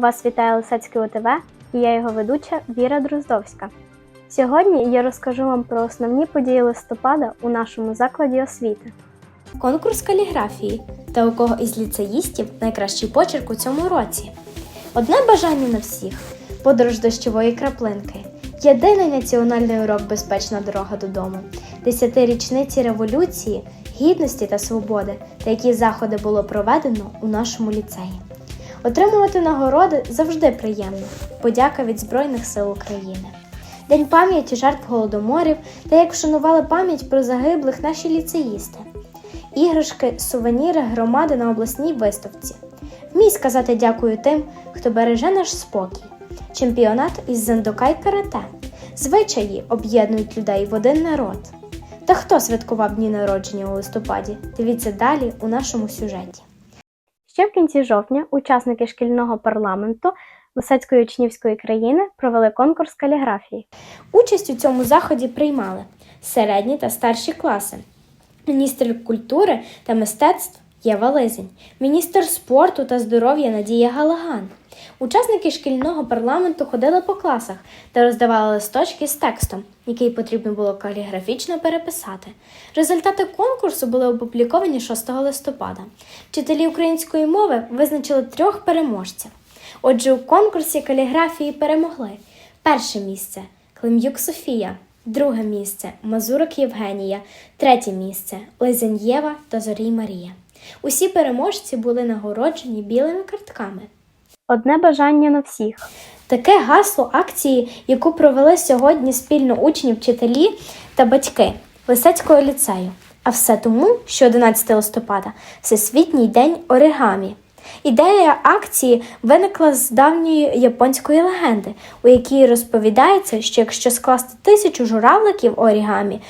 Вас вітає Лисецьке УТВ і я його ведуча Віра Дроздовська. Сьогодні я розкажу вам про основні події листопада у нашому закладі освіти. Конкурс каліграфії та у кого із ліцеїстів найкращий почерк у цьому році. Одне бажання на всіх подорож дощової краплинки. Єдиний національний урок Безпечна дорога додому, десятирічниці революції, гідності та свободи, та які заходи було проведено у нашому ліцеї. Отримувати нагороди завжди приємно. Подяка від Збройних сил України. День пам'яті жертв голодоморів та як вшанували пам'ять про загиблих наші ліцеїсти. Іграшки, сувеніри громади на обласній виставці. Вмій сказати дякую тим, хто береже наш спокій. Чемпіонат із зендока й карате. Звичаї об'єднують людей в один народ. Та хто святкував дні народження у листопаді? Дивіться далі у нашому сюжеті. Ще в кінці жовтня учасники шкільного парламенту Лисецької учнівської країни провели конкурс каліграфії. Участь у цьому заході приймали середні та старші класи, міністр культури та мистецтв Єва Лизень, міністр спорту та здоров'я Надія Галаган. Учасники шкільного парламенту ходили по класах та роздавали листочки з текстом, який потрібно було каліграфічно переписати. Результати конкурсу були опубліковані 6 листопада. Вчителі української мови визначили трьох переможців. Отже, у конкурсі каліграфії перемогли перше місце Клим'юк Софія, друге місце Мазурик Євгенія, третє місце Лизеньєва та Зорій Марія. Усі переможці були нагороджені білими картками. Одне бажання на всіх. Таке гасло акції, яку провели сьогодні спільно учні, вчителі та батьки Лисецького ліцею. А все тому, що 11 листопада Всесвітній день оригамі. Ідея акції виникла з давньої японської легенди, у якій розповідається, що якщо скласти тисячу журавликів орігамі,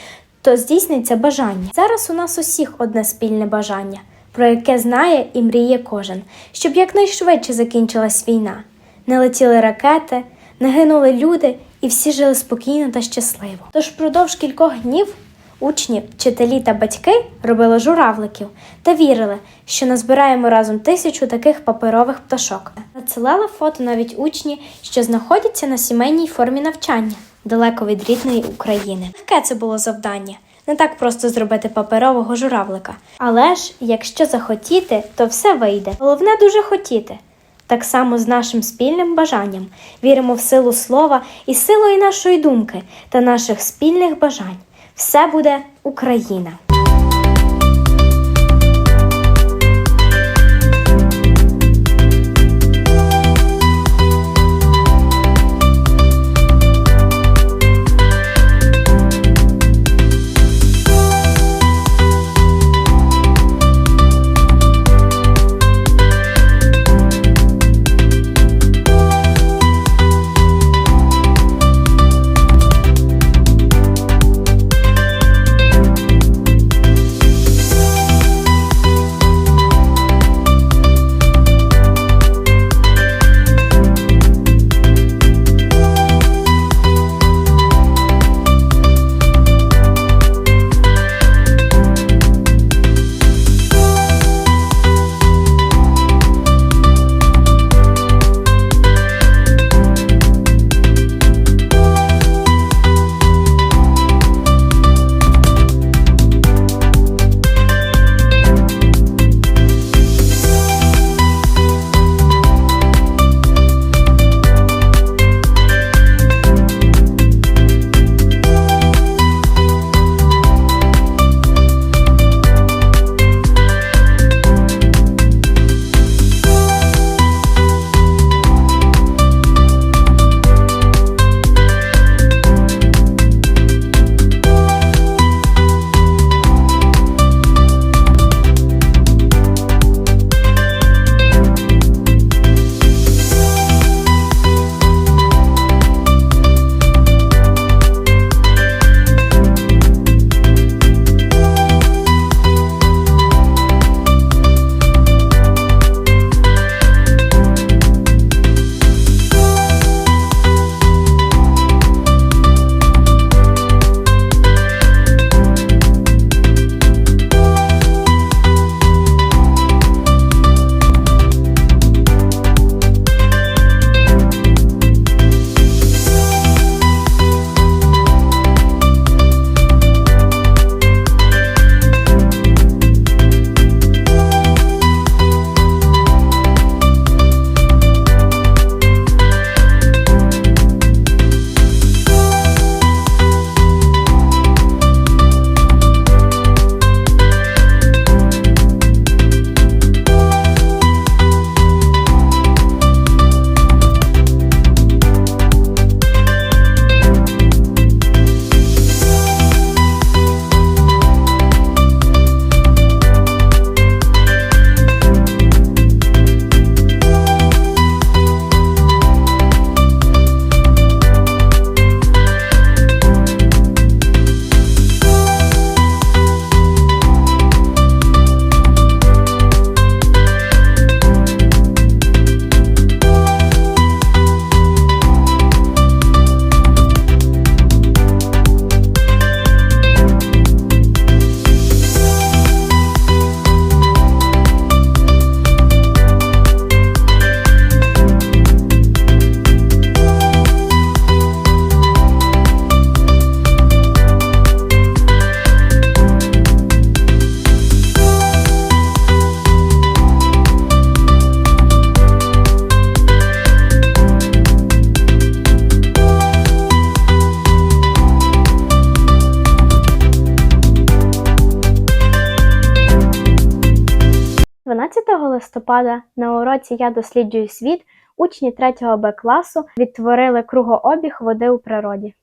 то здійсниться бажання. Зараз у нас усіх одне спільне бажання, про яке знає і мріє кожен, щоб якнайшвидше закінчилась війна. Не летіли ракети, не гинули люди, і всі жили спокійно та щасливо. Тож впродовж кількох днів учні, вчителі та батьки робили журавликів та вірили, що назбираємо разом тисячу таких паперових пташок. Надсилали фото навіть учні, що знаходяться на сімейній формі навчання далеко від рідної України. Таке це було завдання. Не так просто зробити паперового журавлика. Але ж, якщо захотіти, то все вийде. Головне дуже хотіти. Так само з нашим спільним бажанням віримо в силу слова і силою нашої думки та наших спільних бажань. Все буде Україна! Листопада на уроці Я досліджую світ учні 3 Б класу відтворили кругообіг води у природі.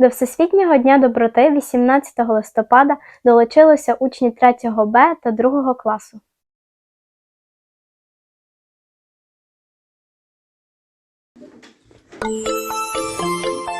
До Всесвітнього дня доброти 18 листопада долучилися учні 3 Б та 2 класу. Дощ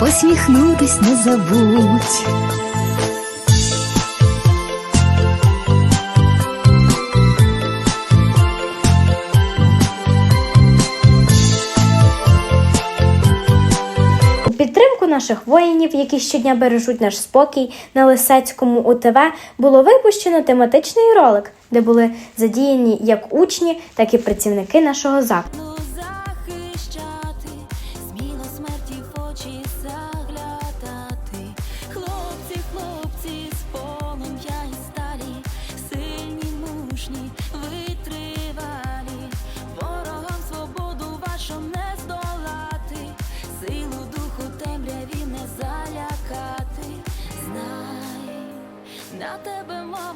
посміхнутись не забудь. Підтримку наших воїнів, які щодня бережуть наш спокій на Лисецькому УТВ, було випущено тематичний ролик, де були задіяні як учні, так і працівники нашого закладу.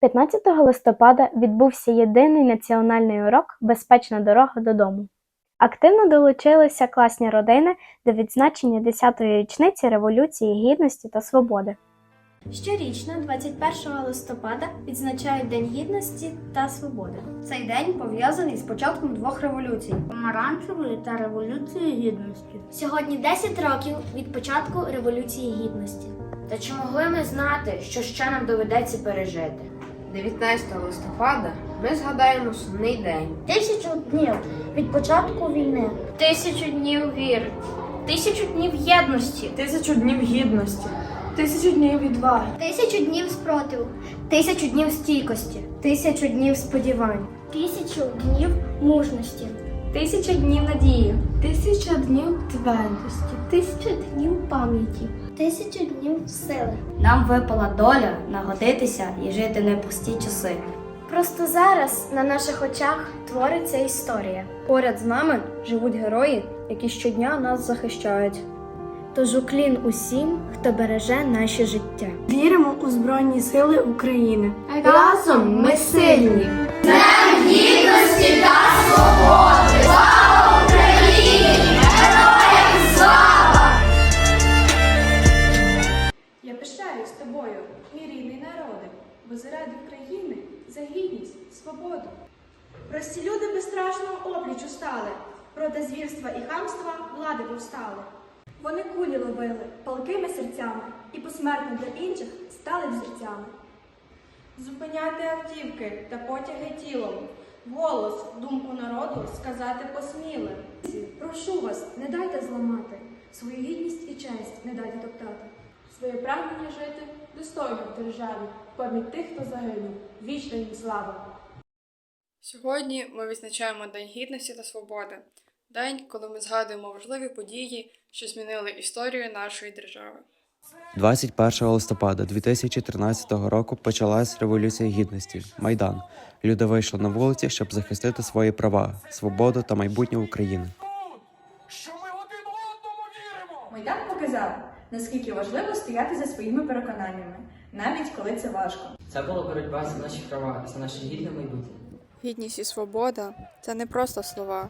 15 листопада відбувся єдиний національний урок Безпечна дорога додому. Активно долучилися класні родини до відзначення 10-ї річниці Революції Гідності та Свободи. Щорічно, 21 листопада, відзначають День Гідності та Свободи. Цей день пов'язаний з початком двох революцій помаранчевої та революції гідності. Сьогодні 10 років від початку Революції Гідності. Та чи могли ми знати, що ще нам доведеться пережити? 19 листопада ми згадаємо сумний день. Тисячу днів від початку війни, тисячу днів віри, тисячу днів єдності, Тисячу днів гідності, тисячу днів відваги, тисячу днів спротиву, тисячу днів стійкості, тисячу днів сподівань, тисячу днів мужності, тисяча днів надії, тисяча днів твердості, тисячу днів пам'яті, тисячу днів сили. Нам випала доля нагодитися і жити не пусті часи. Просто зараз на наших очах твориться історія. Поряд з нами живуть герої, які щодня нас захищають. Тож уклін усім, хто береже наші життя. Віримо у Збройні Сили України. Разом ми сильні. Я свободу. Прості люди безстрашного облічу стали, проти звірства і хамства влади повстали. Вони кулі ловили палкими серцями і посмертно для інших стали взірцями. Зупиняти автівки та потяги тілом, голос, думку народу сказати посміли. Прошу вас, не дайте зламати, свою гідність і честь не дайте топтати. Своє прагнення жити достойно в державі, пам'ять тих, хто загинув, вічна їм слава. Сьогодні ми відзначаємо День Гідності та Свободи, день, коли ми згадуємо важливі події, що змінили історію нашої держави. 21 листопада 2013 року почалась Революція Гідності Майдан. Люди вийшли на вулиці, щоб захистити свої права, свободу та майбутнє України. Що ми один одному віримо? Майдан показав, наскільки важливо стояти за своїми переконаннями, навіть коли це важко. Це була боротьба за наші права, за наше гідне майбутнє. Гідність і свобода це не просто слова,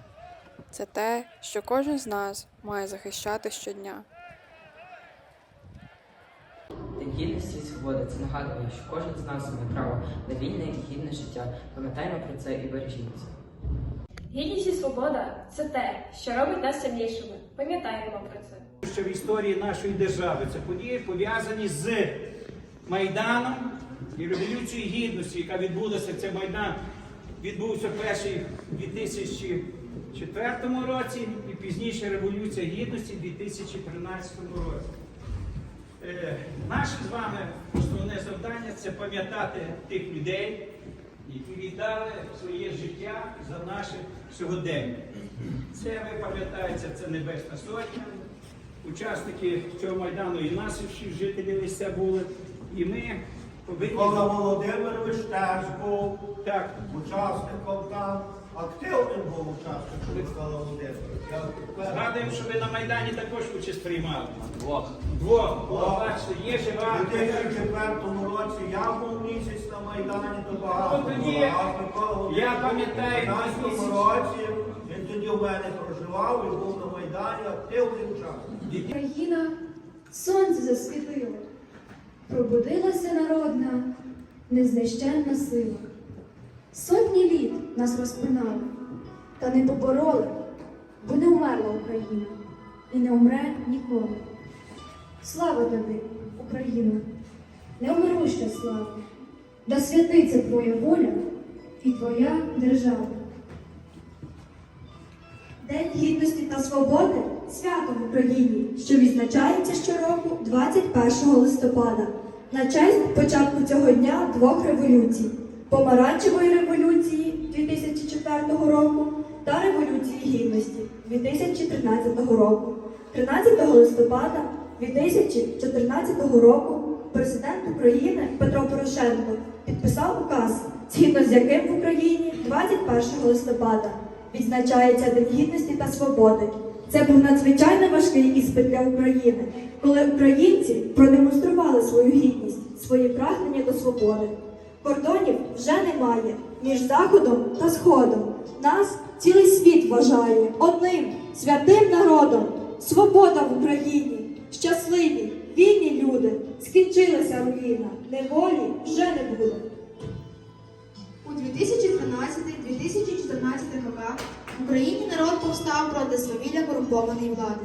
це те, що кожен з нас має захищати щодня. День гідності і свободи це нагадує, що кожен з нас має право на вільне і гідне життя. Пам'ятаємо про це і бережімо це. Гідність і свобода це те, що робить нас сильнішими. Пам'ятаємо про це. що в історії нашої держави це події пов'язані з Майданом і Революцією Гідності, яка відбулася. Це Майдан відбувся перший у 2004 році і пізніше Революція Гідності в 2013 році. Е, наше з вами основне завдання це пам'ятати тих людей, які віддали своє життя за наше сьогодення. Це ви пам'ятаєте, це Небесна Сотня. Учасники цього майдану і наші жителі місця були. І ми Микола Володимирович теж був так, учасником там. Активним був учасником Микола Володимирович. Згадуємо, що ви на Майдані також участь приймали. Двох. Двох. О, бачите, є У жива. 2004 році я був місяць на Майдані, то багато Ну, тоді було. А Микола Володимирович я пам'ятаю, у 2015 місяць. році він тоді в мене проживав і був на Майдані активний учасник. Україна сонце засвітило, пробудилася народна, незнищенна сила. Сотні літ нас розпинали, та не побороли, бо не вмерла Україна і не умре ніколи. Слава тобі, Україна, неумируща слава, да святиться твоя воля і твоя держава. День гідності та свободи свято в Україні, що відзначається щороку 21 листопада на честь початку цього дня двох революцій: помаранчевої революції 2004 року та революції гідності 2013 року. 13 листопада 2014 року президент України Петро Порошенко підписав указ, згідно з яким в Україні 21 листопада відзначається День гідності та свободи. Це був надзвичайно важкий іспит для України, коли українці продемонстрували свою гідність, свої прагнення до свободи. Кордонів вже немає між Заходом та Сходом. Нас цілий світ вважає одним святим народом. Свобода в Україні, щасливі, вільні люди. Скінчилася руїна, неволі вже не буде. У 2012-2014 роках Україні народ повстав проти свавілля корумпованої влади.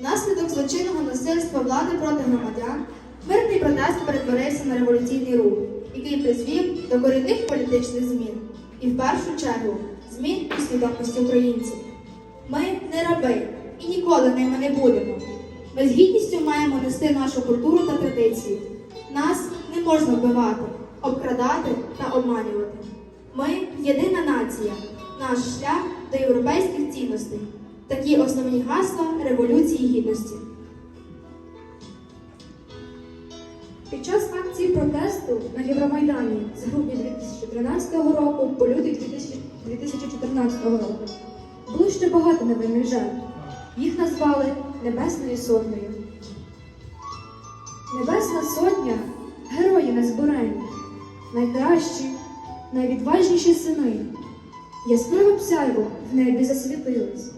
Внаслідок злочинного насильства влади проти громадян мирний протест перетворився на революційний рух, який призвів до корінних політичних змін і в першу чергу змін у свідомості українців. Ми не раби і ніколи ними не будемо. Ми з гідністю маємо нести нашу культуру та традиції. Нас не можна вбивати, обкрадати та обманювати. Ми єдина нація, наш шлях до європейських цінностей. Такі основні гасла Революції Гідності. Під час акції протесту на Євромайдані з грудня 2013 року по лютий 2014 року було ще багато невинних жертв. Їх назвали Небесною Сотнею. Небесна Сотня герої незборені, найкращі, найвідважніші сини. Яскраве сяйво в небі засвітилось,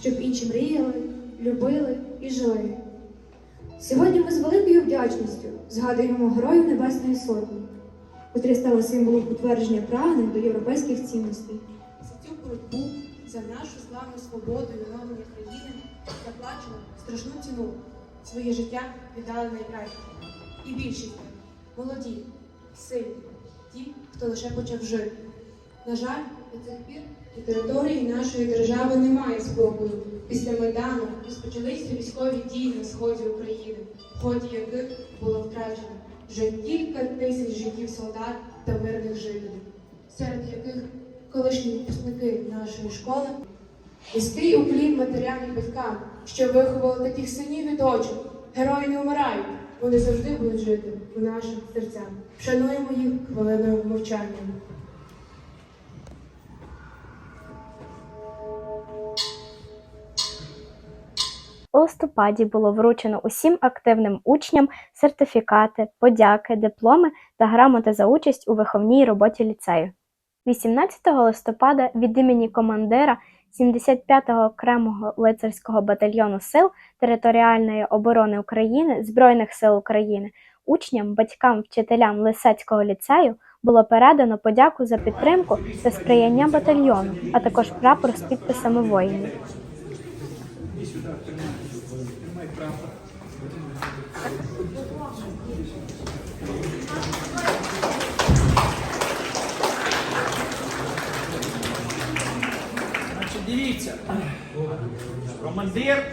щоб інші мріяли, любили і жили. Сьогодні ми з великою вдячністю згадуємо героїв Небесної Сотні, котрі стали символом утвердження прагнень до європейських цінностей. За цю боротьбу, за нашу славну свободу і відновлення країни заплачено страшну ціну. Своє життя віддали найкраще. І більшість молоді, сильні, ті, хто лише почав жити. На жаль, до цих пір на території нашої держави немає спокою. Після Майдану розпочалися військові дії на сході України, в ході яких було втрачено вже кілька тисяч життів солдат та мирних жителів, серед яких колишні випускники нашої школи. Низький уклін матерям і батькам, що виховали таких синів і дочок. Герої не вмирають, вони завжди будуть жити у наших серцях. Шануємо їх хвилиною мовчання. У листопаді було вручено усім активним учням сертифікати, подяки, дипломи та грамоти за участь у виховній роботі ліцею. 18 листопада від імені командира 75-го окремого лицарського батальйону сил територіальної оборони України Збройних сил України учням, батькам, вчителям Лисецького ліцею було передано подяку за підтримку та сприяння батальйону, а також прапор з підписами воїнів. Дивіться. Командир,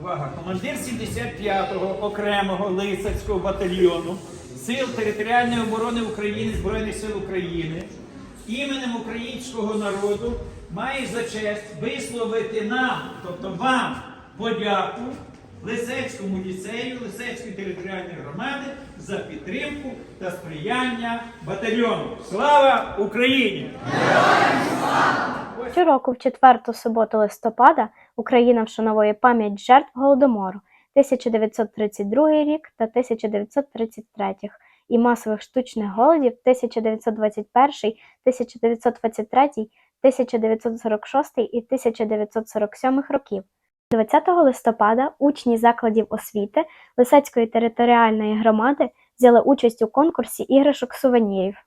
увага, командир 75-го окремого лицарського батальйону Сил територіальної оборони України Збройних сил України іменем українського народу має за честь висловити нам, тобто вам, подяку Лисецькому ліцею Лисецької територіальної громади за підтримку та сприяння батальйону. Слава Україні! Щороку в четверту суботу листопада Україна вшановує пам'ять жертв Голодомору 1932 рік та 1933 і масових штучних голодів 1921, 1923, 1946 і 1947 років. 20 листопада учні закладів освіти Лисецької територіальної громади взяли участь у конкурсі іграшок сувенірів.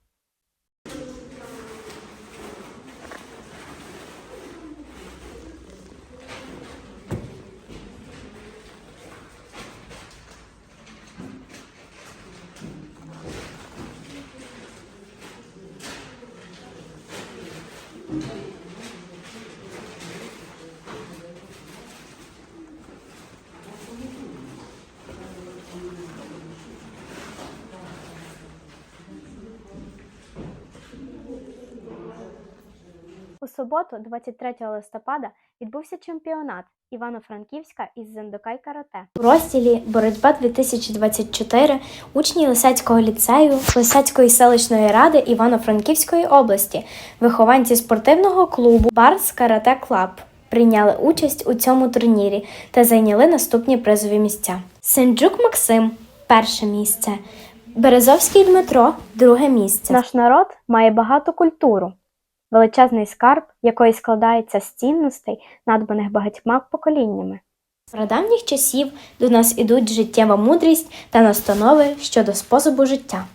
Суботу, 23 листопада, відбувся чемпіонат Івано-Франківська із Зендокай Карате. У розділі Боротьба 2024 учні Лисацького ліцею, Лисацької селищної ради Івано-Франківської області, вихованці спортивного клубу Барс Карате Клаб прийняли участь у цьому турнірі та зайняли наступні призові місця. Сенджук Максим перше місце, Березовський Дмитро друге місце. Наш народ має багату культуру, величезний скарб, якої складається з цінностей, надбаних багатьма поколіннями. З прадавніх часів до нас ідуть життєва мудрість та настанови щодо способу життя.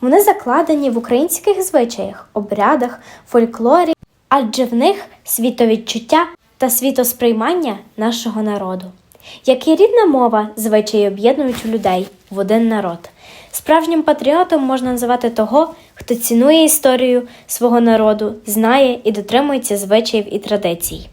Вони закладені в українських звичаях, обрядах, фольклорі, адже в них світовідчуття та світосприймання нашого народу. Як і рідна мова, звичаї об'єднують людей в один народ. Справжнім патріотом можна називати того, хто цінує історію свого народу, знає і дотримується звичаїв і традицій.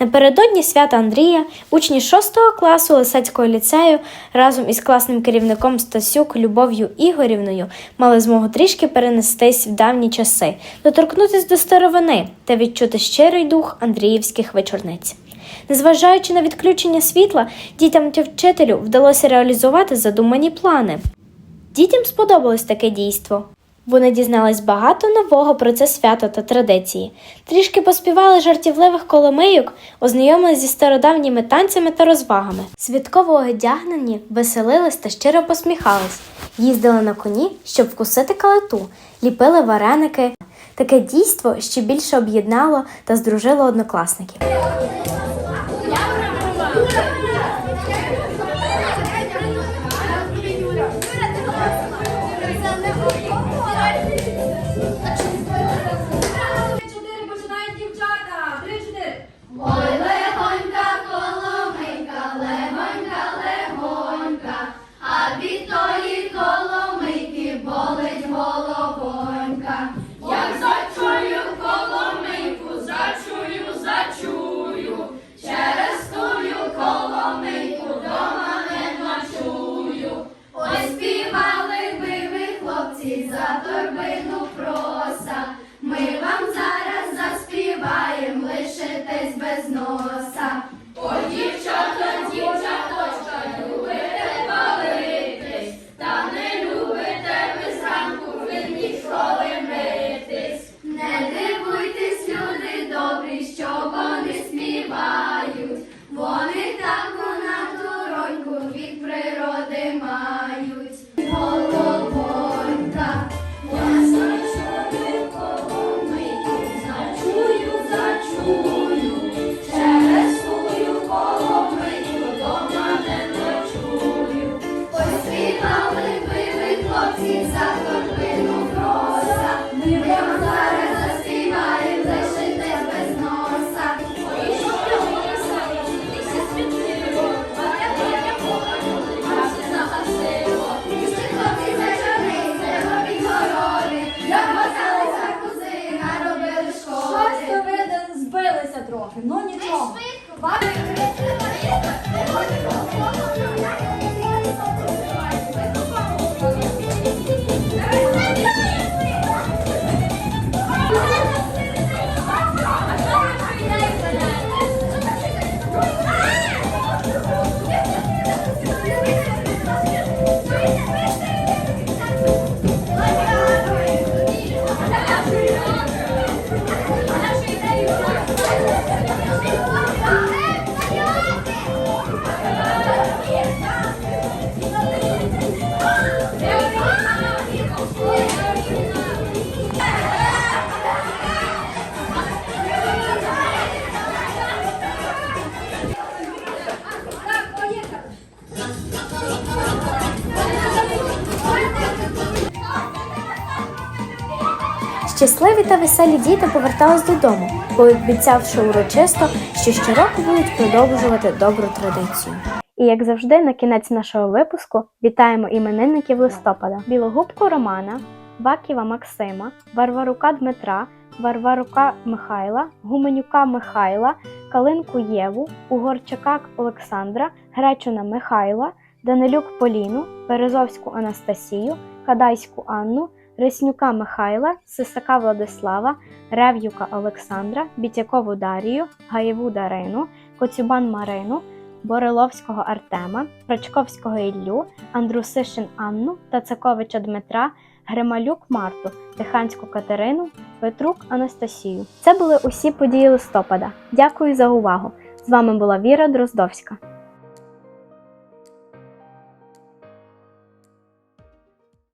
Напередодні свята Андрія учні 6 класу Лисецького ліцею разом із класним керівником Стасюк Любов'ю Ігорівною мали змогу трішки перенестись в давні часи, доторкнутися до старовини та відчути щирий дух Андріївських вечорниць. Незважаючи на відключення світла, дітям та вчителю вдалося реалізувати задумані плани. Дітям сподобалось таке дійство. Вони дізнались багато нового про це свято та традиції, трішки поспівали жартівливих коломийок, ознайомились зі стародавніми танцями та розвагами. Святково одягнені, веселились та щиро посміхались, їздили на коні, щоб вкусити калиту, ліпили вареники. Таке дійство ще більше об'єднало та здружило однокласників. Щасливі та веселі діти повертались додому, пообіцявши урочисто, що щороку будуть продовжувати добру традицію. І як завжди, на кінець нашого випуску вітаємо іменинників листопада: Білогубку Романа, Баківа Максима, Варварука Дмитра, Варварука Михайла, Гуменюка Михайла, Калинку Єву, Угорчака Олександра, Гречуна Михайла, Данилюк Поліну, Березовську Анастасію, Кадайську Анну, Реснюка Михайла, Сисака Владислава, Рев'юка Олександра, Бітякову Дарію, Гаєву Дарину, Коцюбан Марину, Бориловського Артема, Прачковського Іллю, Андрусишин Анну, Тацаковича Дмитра, Грималюк Марту, Тиханську Катерину, Петрук Анастасію. Це були усі події листопада. Дякую за увагу! З вами була Віра Дроздовська.